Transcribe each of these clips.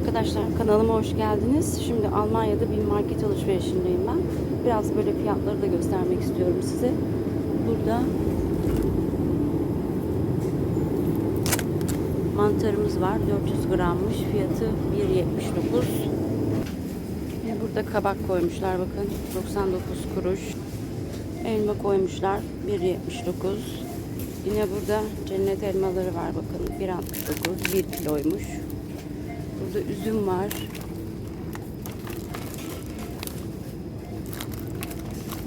Arkadaşlar kanalıma hoş geldiniz. Şimdi Almanya'da bir market alışverişindeyim ben. Biraz böyle fiyatları da göstermek istiyorum size. Burada mantarımız var. 400 grammış. Fiyatı 1.79. Yine burada kabak koymuşlar bakın. 99 kuruş. Elma koymuşlar. 1.79. Yine burada cennet elmaları var bakın. 1.69. 1 kiloymuş. Burada üzüm var.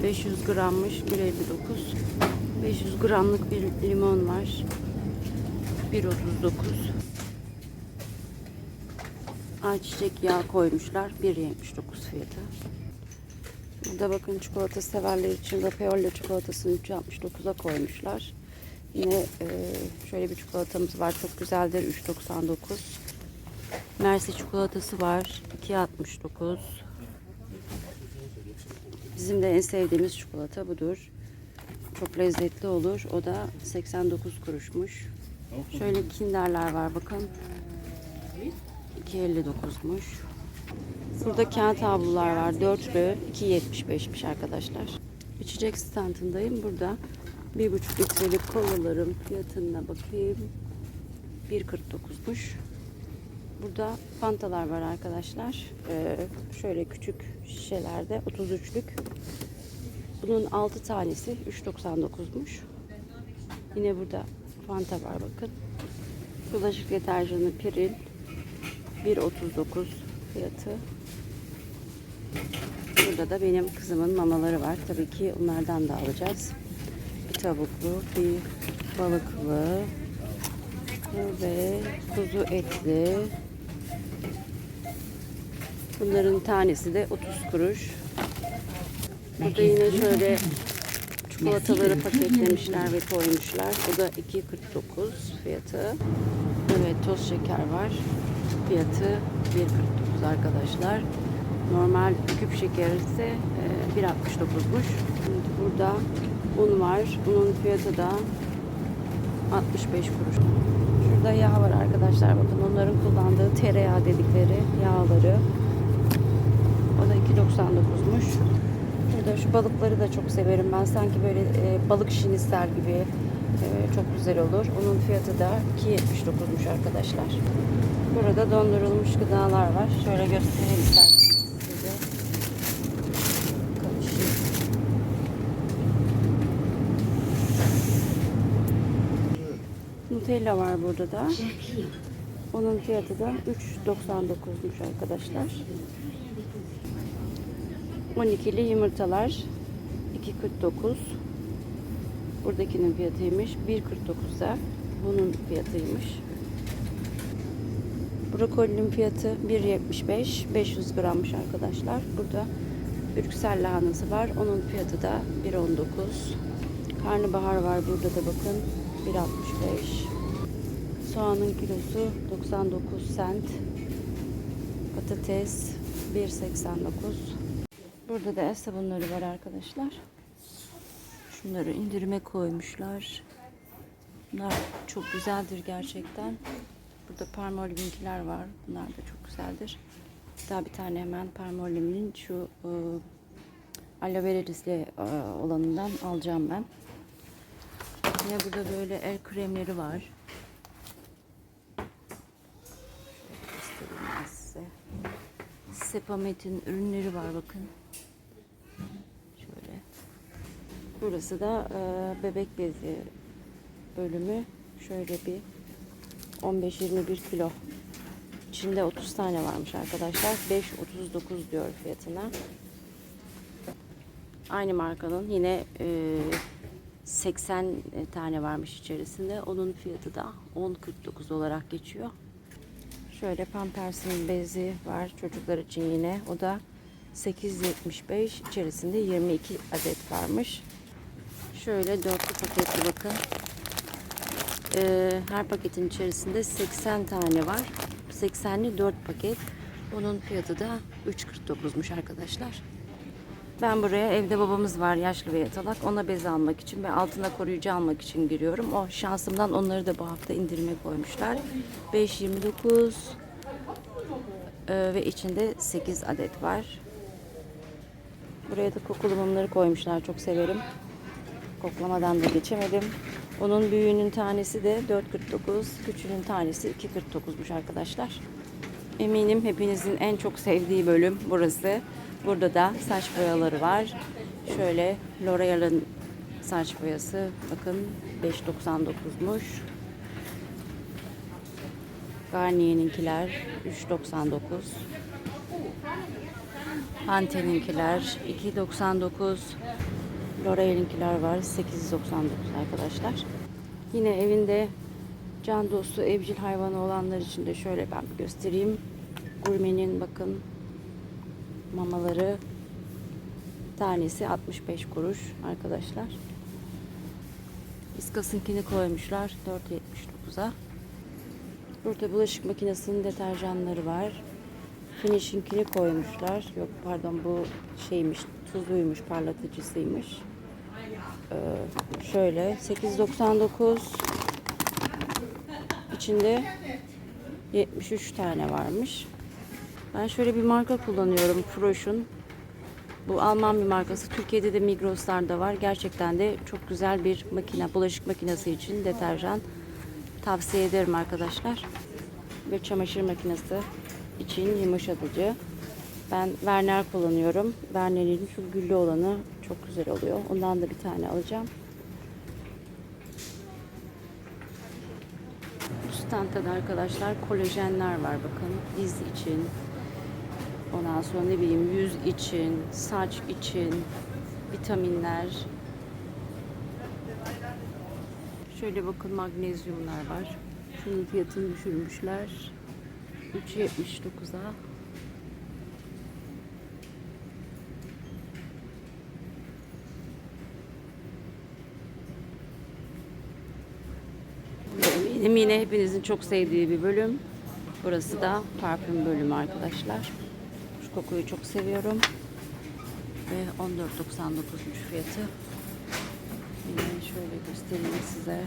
...500 grammış 1.59 500 gramlık bir limon var. 1.39 Ayçiçek yağı koymuşlar 1.79 fiyatı. Burada bakın çikolata severler için Rafaello çikolatasını 3.69'a koymuşlar. Yine şöyle bir çikolatamız var çok güzeldir 3.99 Mersi çikolatası var. 2.69. Bizim de en sevdiğimiz çikolata budur. Çok lezzetli olur. O da 89 kuruşmuş. Şöyle kinderler var bakın. 2.59'muş. Burada kağıt havlular var. Dörtlü 2.75'miş arkadaşlar. İçecek standındayım. Burada 1.5 litrelik kolaların fiyatına bakayım. 1.49'muş. Burada fantalar var arkadaşlar. Ee, şöyle küçük şişelerde 33'lük. Bunun 6 tanesi 3.99'muş. Yine burada fanta var bakın. Bulaşık deterjanı Piril 1.39 fiyatı. Burada da benim kızımın mamaları var. Tabii ki onlardan da alacağız. Bir tavuklu, bir balıklı ve kuzu etli. Bunların tanesi de 30 kuruş. Burada yine şöyle çikolataları paketlemişler ve koymuşlar. O da 2.49 fiyatı. Evet toz şeker var. Fiyatı 1.49 arkadaşlar. Normal küp şeker ise e, 1.69'muş. Burada un var. Unun fiyatı da 65 kuruş. Şurada yağ var arkadaşlar. Bakın onların kullandığı tereyağı dedikleri yağları. O da 2.99'muş. Burada şu balıkları da çok severim ben. Sanki böyle e, balık şinisler gibi e, çok güzel olur. Onun fiyatı da 2.79'muş arkadaşlar. Burada dondurulmuş gıdalar var. Şöyle göstereyim isterseniz size. Karışık. Nutella var burada da. Onun fiyatı da 3.99'muş arkadaşlar. 12'li yumurtalar 2.49. Buradakinin fiyatıymış. 1.49'da. Bunun fiyatıymış. Brokolinin fiyatı 1.75. 500 grammış arkadaşlar. Burada Brüksel lahanası var. Onun fiyatı da 1.19. Karnabahar var burada da bakın. 1.65. Soğanın kilosu 99 cent. Patates 1.89. Burada da el sabunları var arkadaşlar. Şunları indirime koymuşlar. Bunlar çok güzeldir gerçekten. Burada Palmolive'inkiler var. Bunlar da çok güzeldir. Daha bir tane hemen Palmolive'nin şu e, aloe vera'lisli e, olanından alacağım ben. Yine burada böyle el kremleri var. Sepamet'in ürünleri var bakın. Şöyle. Burası da e, bebek bezi bölümü. Şöyle bir 15-21 kilo. İçinde 30 tane varmış arkadaşlar. 5.39 diyor fiyatına. Aynı markanın yine e, 80 tane varmış içerisinde. Onun fiyatı da 10.49 olarak geçiyor. Şöyle Pampers'in bezi var çocuklar için yine. O da 8.75 içerisinde 22 adet varmış. Şöyle dörtlü paketli bakın. Ee, her paketin içerisinde 80 tane var. 80'li 4 paket. Onun fiyatı da 3.49'muş arkadaşlar. Ben buraya evde babamız var yaşlı ve yatalak. Ona bez almak için ve altına koruyucu almak için giriyorum. O şansımdan onları da bu hafta indirime koymuşlar. 5.29 Ee, ve içinde 8 adet var. Buraya da kokulu mumları koymuşlar. Çok severim. Koklamadan da geçemedim. Onun büyüğünün tanesi de 4.49, küçüğünün tanesi 2.49'muş arkadaşlar. Eminim hepinizin en çok sevdiği bölüm burası. Burada da saç boyaları var. Şöyle L'Oreal'ın saç boyası bakın 5.99'muş. Garnier'inkiler 3.99. Pantene'inkiler 2.99. L'Oreal'inkiler var 8.99 arkadaşlar. Yine evinde can dostu evcil hayvanı olanlar için de şöyle ben bir göstereyim. Gurme'nin bakın mamaları tanesi 65 kuruş arkadaşlar. İskas'ınkini koymuşlar 4.79'a. Burada bulaşık makinesinin deterjanları var. Finish'inkini koymuşlar. Yok pardon bu şeymiş, tuzluymuş, parlatıcısıymış. Ee, şöyle 8.99 içinde 73 tane varmış. Ben şöyle bir marka kullanıyorum. Frosch'un. Bu Alman bir markası. Türkiye'de de Migros'larda var. Gerçekten de çok güzel bir makine. Bulaşık makinesi için deterjan tavsiye ederim arkadaşlar. Bir çamaşır makinesi için yumuşatıcı. Ben Werner kullanıyorum. Werner'in şu güllü olanı çok güzel oluyor. Ondan da bir tane alacağım. Bu standta da arkadaşlar kolajenler var bakın. Diz için. Ondan sonra ne bileyim yüz için, saç için, vitaminler. Şöyle bakın magnezyumlar var. Şunun fiyatını düşürmüşler. 3.79'a. Eminim yine hepinizin çok sevdiği bir bölüm. Burası da parfüm bölümü arkadaşlar. Şu kokuyu çok seviyorum. Ve 14.99'muş fiyatı. Yine şöyle göstereyim size.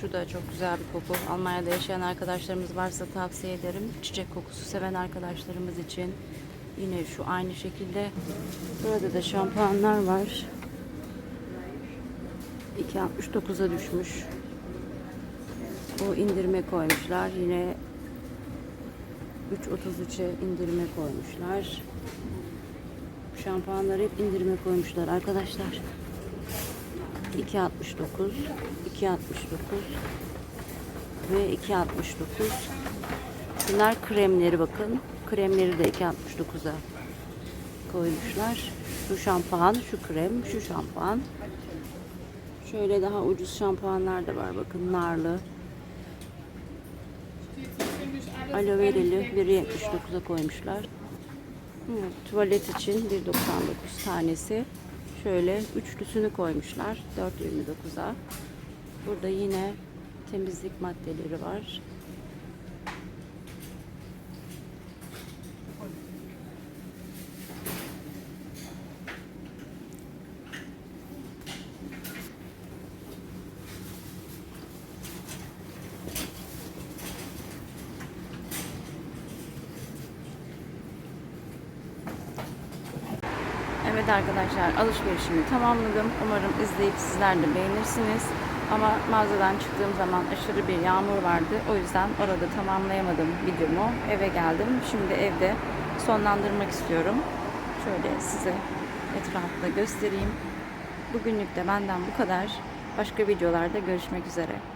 Şu da çok güzel bir koku. Almanya'da yaşayan arkadaşlarımız varsa tavsiye ederim. Çiçek kokusu seven arkadaşlarımız için. Yine şu aynı şekilde. Burada da şampuanlar var. 2.69'a düşmüş. O indirime koymuşlar. Yine 3.33'e indirime koymuşlar. Şampuanları hep indirime koymuşlar arkadaşlar. 2.69 2.69 ve 2.69 Bunlar kremleri bakın. Kremleri de 2.69'a koymuşlar. Şu şampuan, şu krem, şu şampuan. Şöyle daha ucuz şampuanlar da var bakın narlı. Aloe verili 1.79'a koymuşlar. Hı, tuvalet için 1.99 tanesi. Şöyle üçlüsünü koymuşlar 4.29'a. Burada yine temizlik maddeleri var. Evet arkadaşlar alışverişimi tamamladım. Umarım izleyip sizler de beğenirsiniz. Ama mağazadan çıktığım zaman aşırı bir yağmur vardı. O yüzden orada tamamlayamadım videomu. Eve geldim. Şimdi evde sonlandırmak istiyorum. Şöyle size etrafta göstereyim. Bugünlük de benden bu kadar. Başka videolarda görüşmek üzere.